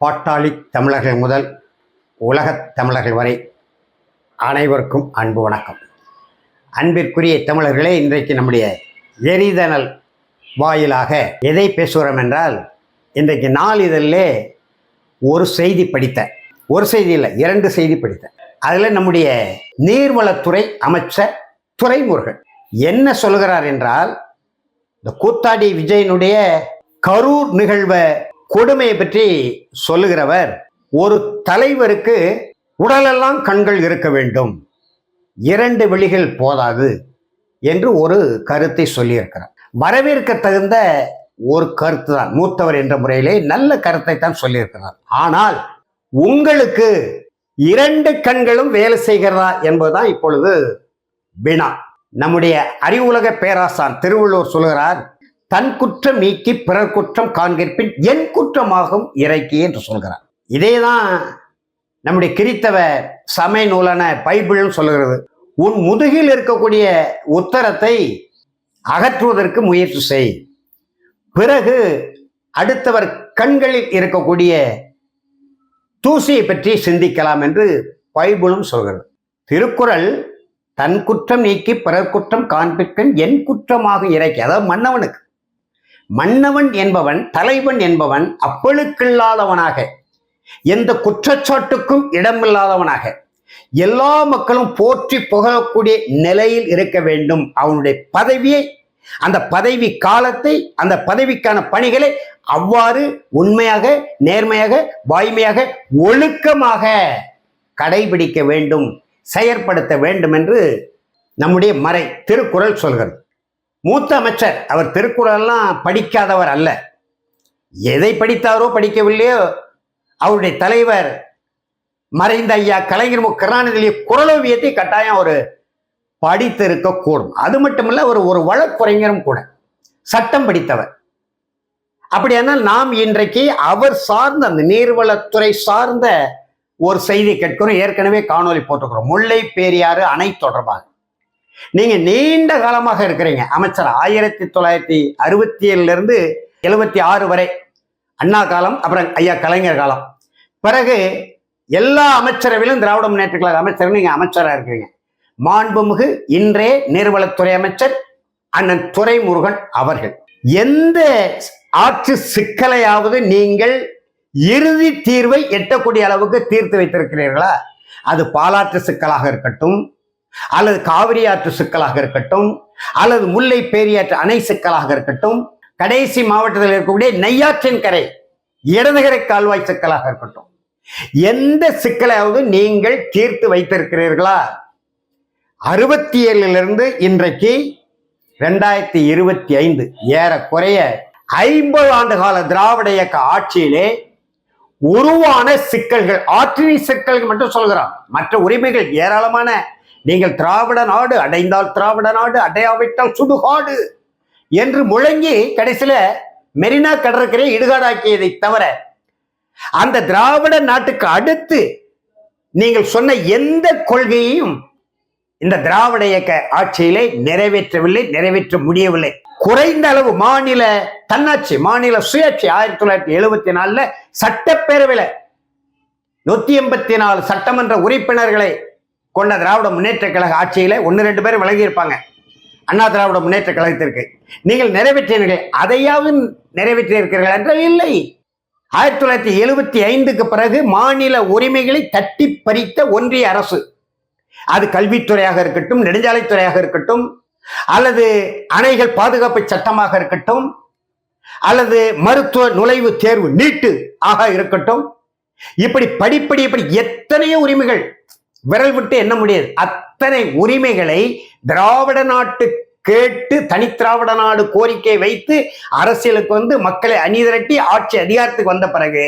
பாட்டாளி தமிழர்கள் முதல் உலகத் தமிழர்கள் வரை அனைவருக்கும் அன்பு வணக்கம். அன்பிற்குரிய தமிழர்களே இன்றைக்கு நம்முடைய எரிதனல் வாயிலாக எதை பேசுகிறோம் என்றால் இன்றைக்கு நாளிதழிலே ஒரு செய்தி படித்தேன் ஒரு செய்தி இல்லை இரண்டு செய்தி படித்தேன் அதில் நம்முடைய நீர்வளத்துறை அமைச்சர் துறைமுருகன் என்ன சொல்கிறார் என்றால் இந்த கூத்தாடி விஜயனுடைய கரூர் நிகழ்வை கொடுமையை பற்றி சொல்லுகிறவர் ஒரு தலைவருக்கு உடலெல்லாம் கண்கள் இருக்க வேண்டும். இரண்டு விழிகள் போதாது என்று ஒரு கருத்தை சொல்லியிருக்கிறார். வரவேற்க தகுந்த ஒரு கருத்து தான் மூத்தவர் என்ற முறையிலே நல்ல கருத்தை தான் சொல்லியிருக்கிறார். ஆனால் உங்களுக்கு இரண்டு கண்களும் வேலை செய்கிறதா என்பதுதான் இப்பொழுது வினா. நம்முடைய அறிவுலக பேராசான் திருவள்ளுவர் சொல்கிறார் தன் குற்றம் நீக்கி பிறர் குற்றம் காண்கிற்பின் என் குற்றமாகும் இறைக்கி என்று சொல்கிறார். இதேதான் நம்முடைய கிறித்தவ சமய நூலான பைபிள்னு சொல்லுகிறது. உன் முதுகில் இருக்கக்கூடிய உத்தரத்தை அகற்றுவதற்கு முயற்சி செய். பிறகு அடுத்தவர் கண்களில் இருக்கக்கூடிய தூசியை பற்றி சிந்திக்கலாம் என்று பைபிளும் சொல்கிறது. திருக்குறள் தன் குற்றம் நீக்கி பிறர் குற்றம் காண்பிக்கன் என் குற்றமாக இறைக்கி. அதாவது மன்னவனுக்கு. மன்னவன் என்பவன் தலைவன் என்பவன் அப்பழுக்கில்லாதவனாக எந்த குற்றச்சாட்டுக்கும் இடமில்லாதவனாக எல்லா மக்களும் போற்றி புகழக்கூடிய நிலையில் இருக்க வேண்டும். அவனுடைய பதவியை அந்த பதவி காலத்தை அந்த பதவிக்கான பணிகளை அவ்வாறு உண்மையாக நேர்மையாக வாய்மையாக ஒழுக்கமாக கடைபிடிக்க வேண்டும் செயற்படுத்த வேண்டும் என்று நம்முடைய மறை திருக்குறள் சொல்கிறது. மூத்த அமைச்சர் அவர் திருக்குறள்லாம் படிக்காதவர் அல்ல. எதை படித்தாரோ படிக்கவில்லையோ அவருடைய தலைவர் மறைந்த ஐயா கலைஞர் மு. கருணாநிதியுடைய குரலோவியத்தை கட்டாயம் ஒரு படித்து இருக்கக்கூடும் அது மட்டுமல்ல ஒரு ஒரு வழக்குரைஞரும் கூட சட்டம் படித்தவர். அப்படியானால் நாம் இன்றைக்கு அவர் சார்ந்த அந்த நீர்வளத்துறை சார்ந்த ஒரு செய்தி கேட்கிறோம். ஏற்கனவே காணொலி போட்டுக்கிறோம் முல்லை பேரியாறு அணை தொடர்பாக. நீங்க நீண்ட காலமாக இருக்கிறீங்க. அமைச்சர் ஆயிரத்தி தொள்ளாயிரத்தி அறுபத்தி ஏழுல இருந்து எழுபத்தி ஆறு வரை. அண்ணா காலம் அப்புறம் ஐயா கலைஞர் காலம். பிறகு எல்லா அமைச்சரவையிலும் திராவிட முன்னேற்ற கழக அமைச்சர் நீங்க அமைச்சராக இருக்கிறீங்க. மாண்புமிகு இன்றே நீர்வளத்துறை அமைச்சர் அண்ணன் துரைமுருகன் அவர்கள். எந்த ஆட்சி சிக்கலையாவது நீங்கள் இறுதி தீர்வை எட்டக்கூடிய அளவுக்கு தீர்த்து வைத்திருக்கிறீர்களா? அது பாலாற்று சிக்கலாக இருக்கட்டும் அல்லது காவிரி ஆற்று சிக்கலாக இருக்கட்டும் அல்லது முல்லை பேரியாற்று அணை சிக்கலாக இருக்கட்டும் கடைசி மாவட்டத்தில் இருக்கக்கூடிய நெய்யாற்றின் கரை இடதுகரை கால்வாய் சிக்கலாக இருக்கட்டும். எந்த சிக்கலாவது நீங்கள் தீர்த்து வைத்திருக்கிறீர்களா? அறுபத்தி ஏழிலிருந்து இன்றைக்கு ரெண்டாயிரத்தி இருபத்தி ஐந்து ஏறக்குறைய ஐம்பது ஆண்டு கால திராவிட இயக்க ஆட்சியிலே உருவான சிக்கல்கள் ஆற்றினி சிக்கல்கள் மட்டும் சொல்கிறான். மற்ற உரிமைகள் ஏராளமான நீங்கள் திராவிட நாடு அடைந்தால் திராவிட நாடு அடையாவிட்டால் சுடுகாடு என்று முழங்கி கடைசியில மெரினா கடற்கரை இடுகாடாக்கியதை தவிர அந்த திராவிட நாட்டுக்கு அடுத்து நீங்கள் சொன்ன எந்த கொள்கையையும் இந்த திராவிட இயக்க ஆட்சியிலே நிறைவேற்றவில்லை நிறைவேற்ற முடியவில்லை. குறைந்த அளவு மாநில தன்னாட்சி மாநில சுயாட்சி ஆயிரத்தி தொள்ளாயிரத்தி எழுபத்தி நாலுல சட்டப்பேரவையில நூத்தி எண்பத்தி நாலு சட்டமன்ற உறுப்பினர்களை கொண்ட திராவிட முன்னேற்ற கழக ஆட்சியில் ஒன்று ரெண்டு பேர் விளங்கியிருப்பாங்க. அண்ணா திராவிட முன்னேற்ற கழகத்திற்கு. நீங்கள் நிறைவேற்றினீர்கள் அதையாவது நிறைவேற்றியிருக்கிறீர்கள் என்ற என்றால் இல்லை. ஆயிரத்தி தொள்ளாயிரத்தி எழுபத்தி ஐந்துக்கு பிறகு மாநில உரிமைகளை தட்டி பறித்த ஒன்றிய அரசு. அது கல்வித்துறையாக இருக்கட்டும் நெடுஞ்சாலைத்துறையாக இருக்கட்டும் அல்லது அணைகள் பாதுகாப்பு சட்டமாக இருக்கட்டும் அல்லது மருத்துவ நுழைவு தேர்வு நீட்டு ஆக இருக்கட்டும். இப்படி படிப்படி இப்படி எத்தனையோ உரிமைகள் விரல் விட்டு என்ன முடியாது. அத்தனை உரிமைகளை திராவிட நாட்டு கேட்டு தனித்திராவிட நாடு கோரிக்கை வைத்து அரசியலுக்கு வந்து மக்களை அணிதிரட்டி ஆட்சி அதிகாரத்துக்கு வந்த பிறகு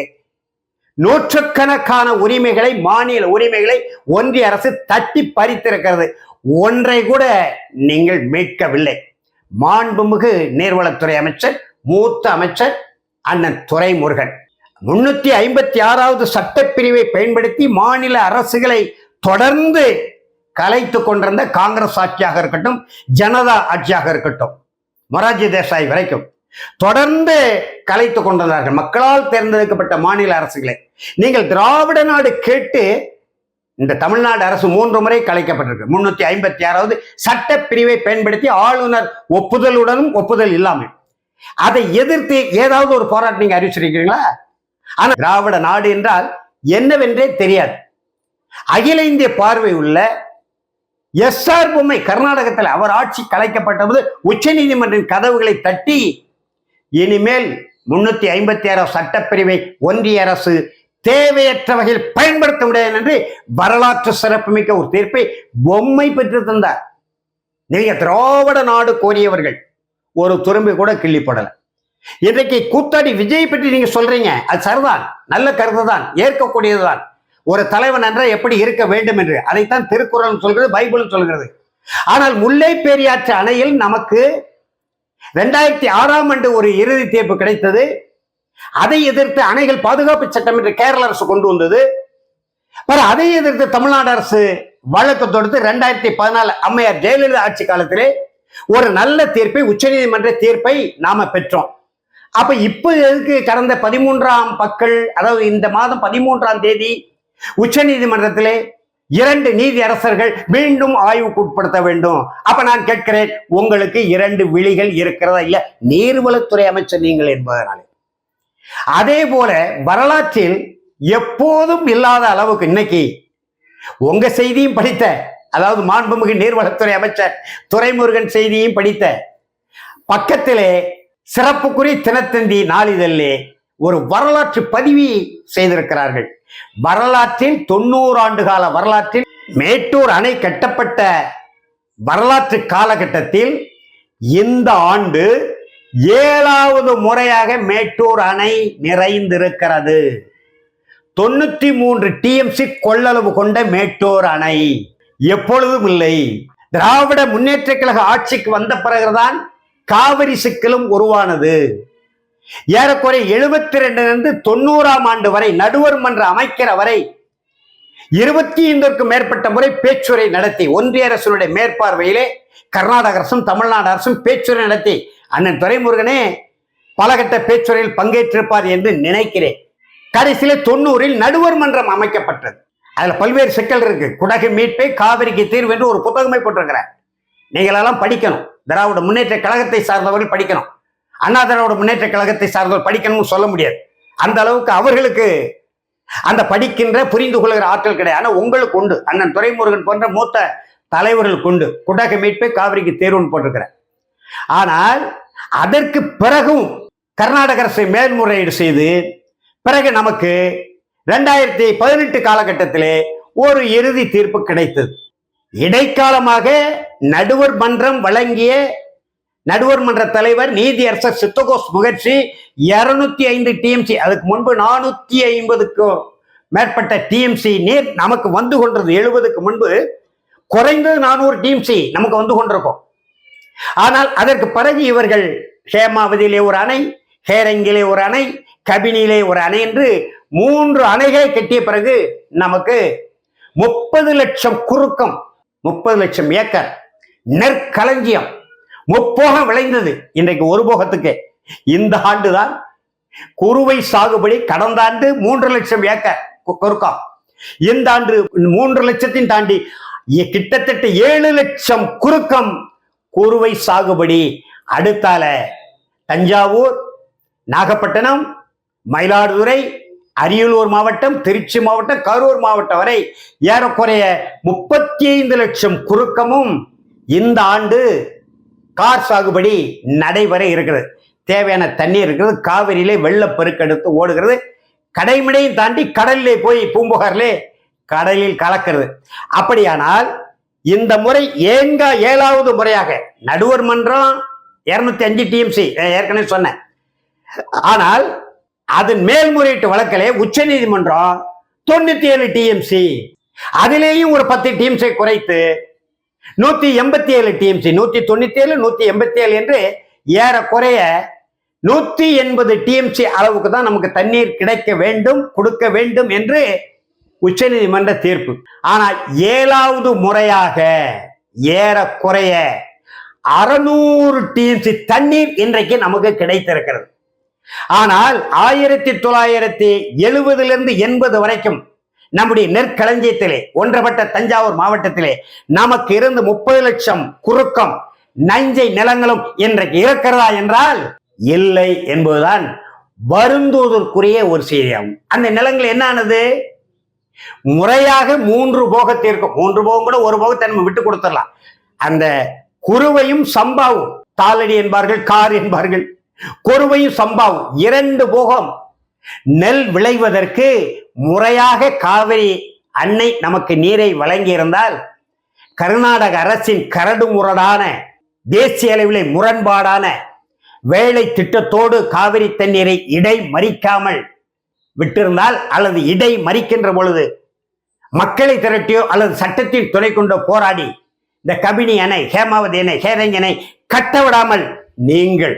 நூற்றுக்கணக்கான உரிமைகளை மாநில உரிமைகளை ஒன்றிய அரசு தட்டி பறித்திருக்கிறது. ஒன்றை கூட நீங்கள் மீட்கவில்லை. மாண்புமிகு நீர்வளத்துறை அமைச்சர் மூத்த அமைச்சர் அண்ணன் துரைமுருகன். முன்னூத்தி ஐம்பத்தி ஆறாவது சட்டப்பிரிவை பயன்படுத்தி மாநில அரசுகளை தொடர்ந்து கலைத்து கொண்டிருந்த காங்கிரஸ் ஆட்சியாக இருக்கட்டும் ஜனதா ஆட்சியாக இருக்கட்டும் மொராஜி தேசாய் வரைக்கும் தொடர்ந்து கலைத்து கொண்டிருந்தார்கள். மக்களால் தேர்ந்தெடுக்கப்பட்ட மாநில அரசுகளை நீங்கள் திராவிட நாடு கேட்டு இந்த தமிழ்நாடு அரசு மூன்று முறை கலைக்கப்பட்டிருக்கு. முன்னூத்தி ஐம்பத்தி ஆறாவது சட்ட பிரிவை பயன்படுத்தி ஆளுநர் ஒப்புதலுடனும் ஒப்புதல் இல்லாமல். அதை எதிர்த்து ஏதாவது ஒரு போராட்டம் நீங்க அறிவிச்சிருக்கீங்களா ஆனா திராவிட நாடு என்றால் என்னவென்றே தெரியாது. அகில இந்திய பார்வை உள்ள எஸ் ஆர் பொம்மை கர்நாடகத்தில் அவர் ஆட்சி கலைக்கப்பட்டபோது உச்ச நீதிமன்றின் கதவுகளை தட்டி இனிமேல் முன்னூத்தி ஐம்பத்தி ஆறாம் சட்டப்பிரிவை ஒன்றிய அரசு தேவையற்ற வகையில் பயன்படுத்த முடியாது என்று வரலாற்று சிறப்புமிக்க ஒரு தீர்ப்பை பொம்மை பெற்று தந்தார். நீங்க திராவிட நாடு கோரியவர்கள் ஒரு துரும்பு கூட கிள்ளிப்படல இன்றைக்கு கூத்தாடி விஜய் பற்றி நீங்க சொல்றீங்க அது சரிதான் நல்ல கருத்து தான் ஏற்கக்கூடியதுதான். ஒரு தலைவன் என்றால் எப்படி இருக்க வேண்டும் என்று? அதைத்தான் திருக்குறள் சொல்கிறது பைபிளும் சொல்கிறது. ஆனால் முல்லை பெரியாற்று அணையில் நமக்கு ரெண்டாயிரத்தி ஆறாம் ஆண்டு ஒரு இறுதி தீர்ப்பு கிடைத்தது. அதை எதிர்த்து அணைகள் பாதுகாப்பு சட்டம் என்று கேரள அரசு கொண்டு வந்தது. அதை எதிர்த்து தமிழ்நாடு அரசு வழக்கு தொடுத்து ரெண்டாயிரத்தி பதினாலு அம்மையார் ஜெயலலிதா ஆட்சி காலத்திலே ஒரு நல்ல தீர்ப்பை உச்சநீதிமன்ற தீர்ப்பை நாம பெற்றோம். அப்ப இப்ப எதுக்கு கடந்த பதிமூன்றாம் பக்கள் அதாவது இந்த மாதம் பதிமூன்றாம் தேதி உச்ச நீதிமன்றத்திலே இரண்டு நீதியரசர்கள் மீண்டும் ஆய்வுக்கு உட்படுத்த வேண்டும். அப்ப நான் கேட்கிறேன் உங்களுக்கு இரண்டு விழிகள் இருக்கிறதா இல்ல? நீர்வளத்துறை அமைச்சர் நீங்கள் என்பதனாலே. அதே போல வரலாற்றில் எப்போதும் இல்லாத அளவுக்கு இன்னைக்கு உங்க செய்தியும் படித்த அதாவது மாண்புமிகு நீர்வளத்துறை அமைச்சர் துரைமுருகன் செய்தியும் படித்த பக்கத்திலே சிறப்புக்குரிய தினத்தந்தி நாளிதழிலே ஒரு வரலாற்று பதிவி செய்திருக்கிறார்கள். வரலாற்றில் தொண்ணூறு ஆண்டு கால வரலாற்றில் மேட்டூர் அணை கட்டப்பட்ட வரலாற்று காலகட்டத்தில் இந்த ஆண்டு ஏழாவது முறையாக மேட்டூர் அணை நிறைந்திருக்கிறது. தொண்ணூற்றி மூன்று டிஎம்சி கொள்ளளவு கொண்ட மேட்டூர் அணை எப்பொழுதும் இல்லை. திராவிட முன்னேற்ற கழக ஆட்சிக்கு வந்த பிறகுதான் காவிரி சிக்கலும் உருவானது. ஏறக்குறைய எழுபத்தி ரெண்டிலிருந்து தொண்ணூறாம் ஆண்டு வரை நடுவர் மன்ற அமைக்கிற வரை இருபத்தி ஐந்திற்கும் மேற்பட்ட முறை பேச்சுரை நடத்தி ஒன்றிய அரசுடைய மேற்பார்வையிலே கர்நாடக அரசும் தமிழ்நாடு அரசும் பேச்சுரை நடத்தி. அண்ணன் துரைமுருகனே பலகட்ட பேச்சுரையில் பங்கேற்றிருப்பார் என்று நினைக்கிறேன். கடைசியில தொண்ணூறில் நடுவர் மன்றம் அமைக்கப்பட்டது. அதுல பல்வேறு சிக்கல் இருக்கு. குடகு மீட்பை காவிரிக்கு தீர்வு என்று ஒரு புத்தகமே போட்டிருக்கிறேன் நீங்களெல்லாம் படிக்கணும். திராவிட முன்னேற்ற கழகத்தை சார்ந்தவர்கள் படிக்கணும். அண்ணா திராவிட முன்னேற்ற கழகத்தை சார்ந்தவர் படிக்கணும்னு சொல்ல முடியாது. அந்த அளவுக்கு அவர்களுக்கு அந்த படிக்கின்ற புரிந்து கொள்கிற ஆற்றல் கிடையாது. ஆனால் உங்களுக்கு உண்டு. அண்ணன் துரைமுருகன் போன்ற மூத்த தலைவர்களுக்கு உண்டு. குடக மீட்பை காவிரிக்கு தேர்வுன்னு போட்டிருக்கிறார். ஆனால் அதற்கு பிறகும் கர்நாடக அரசை மேல்முறையீடு செய்து பிறகு நமக்கு ரெண்டாயிரத்தி பதினெட்டு காலகட்டத்திலே ஒரு இறுதி தீர்ப்பு கிடைத்தது. இடைக்காலமாக நடுவர் மன்றம் வழங்கிய நடுவர் மன்ற தலைவர் நீதியரசர் சித்தகோஸ் முகர்ஜி இருநூத்தி ஐந்து டிஎம்சி அதுக்கு முன்பு நானூத்தி ஐம்பதுக்கும் மேற்பட்ட டிஎம்சி நீர் நமக்கு வந்து கொண்டது எழுபதுக்கு முன்பு குறைந்தது நானூறு டிஎம்சி நமக்கு வந்து கொண்டிருக்கும். ஆனால் அதற்கு பிறகு இவர்கள் ஹேமாவதியிலே ஒரு அணை ஹேரங்கிலே ஒரு அணை கபினியிலே ஒரு அணை என்று மூன்று அணைகளை கட்டிய பிறகு நமக்கு முப்பது லட்சம் குறுக்கம் முப்பது லட்சம் ஏக்கர் நெற்களஞ்சியம் முப்போகம் விளைந்தது. இன்றைக்கு ஒரு போகத்துக்கு. இந்த ஆண்டுதான் குறுவை சாகுபடி கடந்த ஆண்டு மூன்று லட்சம் ஏக்கர் கு- குறுக்கம் இந்த ஆண்டு மூன்று லட்சத்தையும் தாண்டி கிட்டத்தட்ட ஏழு லட்சம் குறுக்கம் குறுவை சாகுபடி அடுத்தால தஞ்சாவூர் நாகப்பட்டினம் மயிலாடுதுறை அரியலூர் மாவட்டம் திருச்சி மாவட்டம் கரூர் மாவட்டம் வரை ஏறக்குறைய முப்பத்தி ஐந்து லட்சம் குறுக்கமும் இந்த ஆண்டு கார் சாகுபடி நடைபெற இருக்கிறது. தேவையான தண்ணீர் இருக்கிறது. காவிரியிலே வெள்ளப்பெருக்கெடுத்து ஓடுகிறது. கடைமடையும் தாண்டி கடலிலே போய் பூம்புகார்லே கடலில் கலக்கிறது. அப்படியானால் இந்த முறை ஏங்க ஏழாவது முறையாக நடுவர் மன்றம் இருநூத்தி அஞ்சு டிஎம்சி ஏற்கனவே சொன்னேன். ஆனால் அதன் மேல்முறையீட்டு வழக்கிலே உச்ச நீதிமன்றம் தொண்ணூத்தி ஏழு டிஎம்சி அதிலேயும் ஒரு பத்து டிஎம்சி குறைத்து நூத்தி எண்பத்தி ஏழு டிஎம்சி நூத்தி தொண்ணூத்தி ஏழு நூத்தி எண்பத்தி ஏழு என்று ஏறக்குறைய நூத்தி எண்பது டிஎம்சி அளவுக்கு தான் நமக்கு தண்ணீர் கிடைக்க வேண்டும் கொடுக்க வேண்டும் என்று உச்சநீதிமன்ற தீர்ப்பு. ஆனா ஏழாவது முறையாக ஏறக்குறைய அறுநூறு டிஎம்சி தண்ணீர் இன்றைக்கு நமக்கு கிடைத்திருக்கிறது. ஆனால் ஆயிரத்தி தொள்ளாயிரத்தி எழுபதிலிருந்து எண்பது வரைக்கும் நம்முடைய நெற்களஞ்சியத்திலே ஒன்றப்பட்ட தஞ்சாவூர் மாவட்டத்திலே நமக்கு இருந்து முப்பது லட்சம் குறுக்கம் நஞ்சை நிலங்களும் இன்றைக்கு இருக்கிறதா என்றால் இல்லை என்பதுதான் வருந்தோதற்குரிய ஒரு செய்தியாகும். அந்த நிலங்கள் என்ன ஆனது முறையாக மூன்று போகத்திற்கும் மூன்று போகம் கூட ஒரு போகத்தை நம்ம விட்டு கொடுத்துடலாம். அந்த குருவையும் சம்பாவும் தாளடி என்பார்கள் கார் என்பார்கள் குருவையும் சம்பாவும் இரண்டு போகம் நெல் விளைவதற்கு முறையாக காவிரி அன்னை நமக்கு நீரை வழங்கியிருந்தால் கர்நாடக அரசின் கரடு முரடான தேசிய அளவில் முரண்பாடான வேலை திட்டத்தோடு காவிரி தண்ணீரை இடை மறிக்காமல் விட்டிருந்தால் அல்லது இடை மறிக்கின்ற பொழுது மக்களை திரட்டியோ அல்லது சட்டத்தின் துணை கொண்டோ போராடி இந்த கபினி அணை ஹேமாவதி அணை ஹேரங்கனை கட்ட விடாமல் நீங்கள்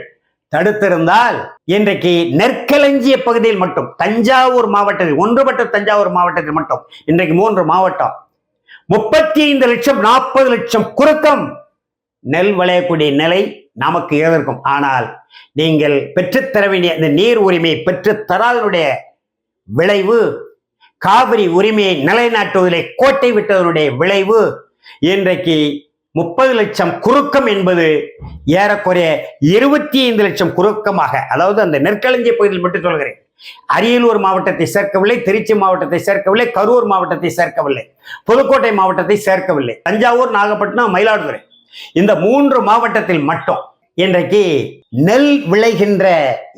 தடுத்திருந்தால் இன்றைக்கு நெற்களஞ்சிய பகுதியில் மட்டும் தஞ்சாவூர் மாவட்டத்தில் ஒன்றுபட்ட தஞ்சாவூர் மாவட்டத்தில் மட்டும் இன்றைக்கு மூன்று மாவட்டம். முப்பத்தி ஐந்து லட்சம் நாற்பது லட்சம் குறுக்கம் நெல் விளையக்கூடிய நிலை நமக்கு இருக்கும் ஆனால் நீங்கள் பெற்றுத்தர வேண்டிய இந்த நீர் உரிமையை பெற்றுத்தராதனுடைய விளைவு காவிரி உரிமையை நிலைநாட்டுவதிலே கோட்டை விட்டதனுடைய விளைவு இன்றைக்கு முப்பது லட்சம் குறுக்கம் என்பது ஏறக்குறைய இருபத்தி ஐந்து லட்சம் குறுக்கமாக அதாவது அந்த நெற்களஞ்சிய பகுதியில் மட்டும் சொல்கிறேன். அரியலூர் மாவட்டத்தை சேர்க்கவில்லை திருச்சி மாவட்டத்தை சேர்க்கவில்லை கரூர் மாவட்டத்தை சேர்க்கவில்லை புதுக்கோட்டை மாவட்டத்தை சேர்க்கவில்லை தஞ்சாவூர் நாகப்பட்டினம் மயிலாடுதுறை. இந்த மூன்று மாவட்டத்தில் மட்டும் இன்றைக்கு நெல் விளைகின்ற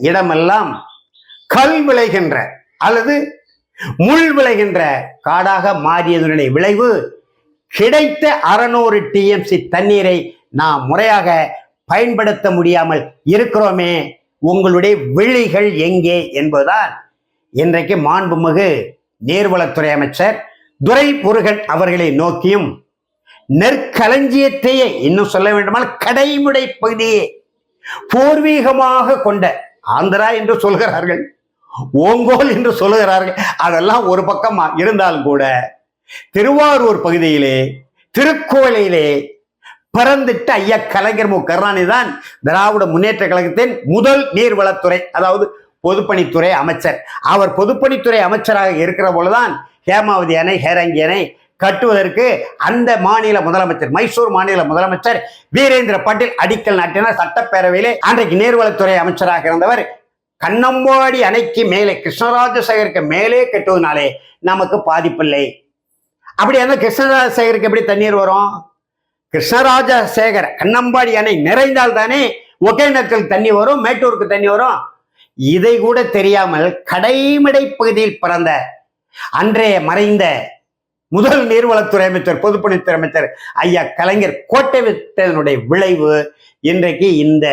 இடமெல்லாம் கல் விளைகின்ற அல்லது முள் விளைகின்ற காடாக மாறியதனுடைய விளைவு கிடைத்த அறநூறு டிஎம்சி தண்ணீரை நாம் முறையாக பயன்படுத்த முடியாமல் இருக்கிறோமே உங்களுடைய விழிகள் எங்கே என்பதுதான். இன்றைக்கு மாண்புமிகு நீர்வளத்துறை அமைச்சர் துரை முருகன் அவர்களை நோக்கியும் நெற்களஞ்சியத்தையே இன்னும் சொல்ல வேண்டுமானால் கடைமுடை பகுதியே பூர்வீகமாக கொண்ட ஆந்திரா என்று சொல்கிறார்கள் ஓங்கோல் என்று சொல்லுகிறார்கள் அதெல்லாம் ஒரு பக்கம் இருந்தாலும் கூட திருவாரூர் பகுதியிலே திருக்கோயிலே பிறந்துட்டு ஐயா கலைஞர் மு. கருணாநிதி தான் திராவிட முன்னேற்ற கழகத்தின் முதல் நீர்வளத்துறை அதாவது பொதுப்பணித்துறை அமைச்சர். அவர் பொதுப்பணித்துறை அமைச்சராக இருக்கிற பொழுதுதான் ஹேமாவதி அணை ஹேரங்கி அணை கட்டுவதற்கு அந்த மாநில முதலமைச்சர் மைசூர் மாநில முதலமைச்சர் வீரேந்திர பட்டேல் அடிக்கல் நாட்டினார். சட்டப்பேரவையிலே அன்றைக்கு நீர்வளத்துறை அமைச்சராக இருந்தவர் கண்ணம்பாடி அணைக்கு மேலே கிருஷ்ணராஜசேகருக்கு மேலே கட்டுவதனாலே நமக்கு பாதிப்பில்லை. அப்படி என்ன கிருஷ்ணராஜசேகருக்கு எப்படி தண்ணீர் வரும்? கிருஷ்ணராஜசேகர் கண்ணம்பாடி அணை நிறைந்தால் தானே ஒகேனக்கல் தண்ணி வரும் மேட்டூருக்கு தண்ணி வரும்? இதை கூட தெரியாமல் கடைமடை பகுதியில் பிறந்த அன்றைய மறைந்த முதல் நீர்வளத்துறை அமைச்சர் பொதுப்பணித்துறை அமைச்சர் ஐயா கலைஞர் கோட்டை விட்டதனுடைய விளைவு இன்றைக்கு இந்த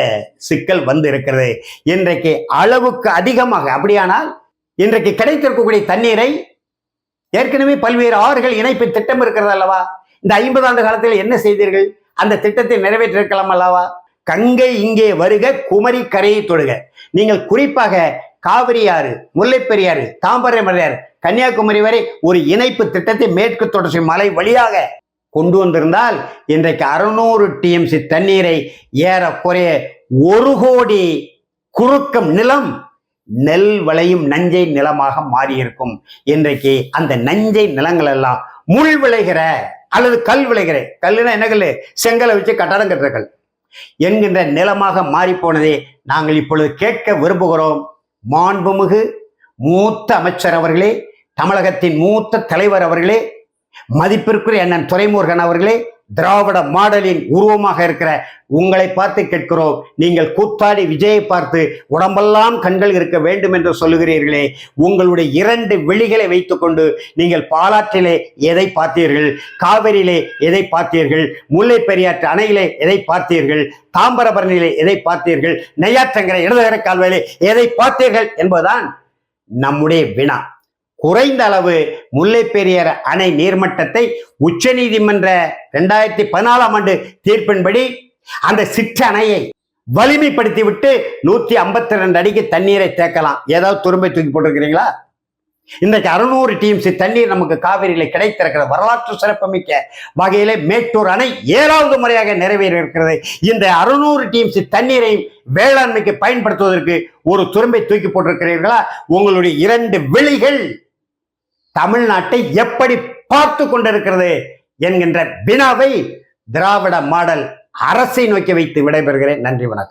சிக்கல் வந்து இருக்கிறது இன்றைக்கு அளவுக்கு அதிகமாக அப்படியானால் இன்றைக்கு கிடைத்திருக்கக்கூடிய தண்ணீரை ஏற்கனவே பல்வேறு ஆறுகள் இணைப்பு திட்டம் இருக்கிறது அல்லவா? இந்த ஐம்பது ஆண்டு காலத்தில் என்ன செய்தீர்கள்? அந்த திட்டத்தை நிறைவேற்றிருக்கலாம் அல்லவா? கங்கை இங்கே வருக குமரி கரையை தொடுக. நீங்கள் குறிப்பாக காவிரி ஆறு முல்லைப்பெரியாறு தாம்பரமலையாறு கன்னியாகுமரி வரை ஒரு இணைப்பு திட்டத்தை மேற்கு தொடர்ச்சி மலை வழியாக கொண்டு வந்திருந்தால் இன்றைக்கு அறுநூறு டிஎம்சி தண்ணீரை ஏறக்குறைய ஒரு கோடி குறுக்கம் நிலம் நெல் விளையும் நஞ்சை நிலமாக மாறியிருக்கும். இன்றைக்கு அந்த நஞ்சை நிலங்கள் எல்லாம் முள் விளைகிற அல்லது கல் விளைகிற கல்லுனா என்ன கல் செங்கலை வச்சு கட்டடம் கட்டுற கல் என்கின்ற நிலமாக மாறி போனதை நாங்கள் இப்பொழுது கேட்க விரும்புகிறோம். மாண்புமிகு மூத்த அமைச்சர் அவர்களே தமிழகத்தின் மூத்த தலைவர் அவர்களே மதிப்பிற்குரிய அண்ணன் துரைமுருகன் அவர்களே திராவிட மாடலின் உருவமாக இருக்கிற உங்களை பார்த்து கேட்கிறோம். நீங்கள் கூத்தாடி விஜயை பார்த்து உடம்பெல்லாம் கண்கள் இருக்க வேண்டும் என்று சொல்லுகிறீர்களே. உங்களுடைய இரண்டு விழிகளை வைத்துக்கொண்டு நீங்கள் பாலாற்றிலே எதை பார்த்தீர்கள்? காவிரியிலே எதை பார்த்தீர்கள்? முல்லை பெரியாற்று அணையிலே எதை பார்த்தீர்கள்? தாம்பரபரணியிலே எதை பார்த்தீர்கள்? நெய்யாற்றங்கரை இடதுகரை கால்வாயிலே எதை பார்த்தீர்கள் என்பதுதான் நம்முடைய வினா. குறைந்த அளவு முல்லை பெரியார் அணை நீர்மட்டத்தை உச்சநீதிமன்ற ரெண்டாயிரத்தி பதினாலாம் ஆண்டு தீர்ப்பின்படி அந்த சிற்றணையை வலிமைப்படுத்தி விட்டு நூத்தி ஐம்பத்தி ரெண்டு அடிக்கு தண்ணீரை தேக்கலாம். ஏதாவது துரும்பை தூக்கி போட்டிருக்கிறீங்களா? இன்றைக்கு அறுநூறு டிஎம்சி தண்ணீர் நமக்கு காவிரியில் கிடைத்திருக்கிற வரலாற்று சிறப்புமிக்க வகையிலே மேட்டூர் அணை ஏழாவது முறையாக நிறைவேறி இருக்கிறது. இந்த அறுநூறு டிஎம்சி தண்ணீரை வேளாண்மைக்கு பயன்படுத்துவதற்கு ஒரு துரும்பை தூக்கி போட்டிருக்கிறீர்களா? உங்களுடைய இரண்டு விழிகள் தமிழ்நாட்டை எப்படி பார்த்து கொண்டிருக்கிறது என்கின்ற வினாவை திராவிட மாடல் அரசை நோக்கி வைத்து விடைபெறுகிறேன். நன்றி வணக்கம்.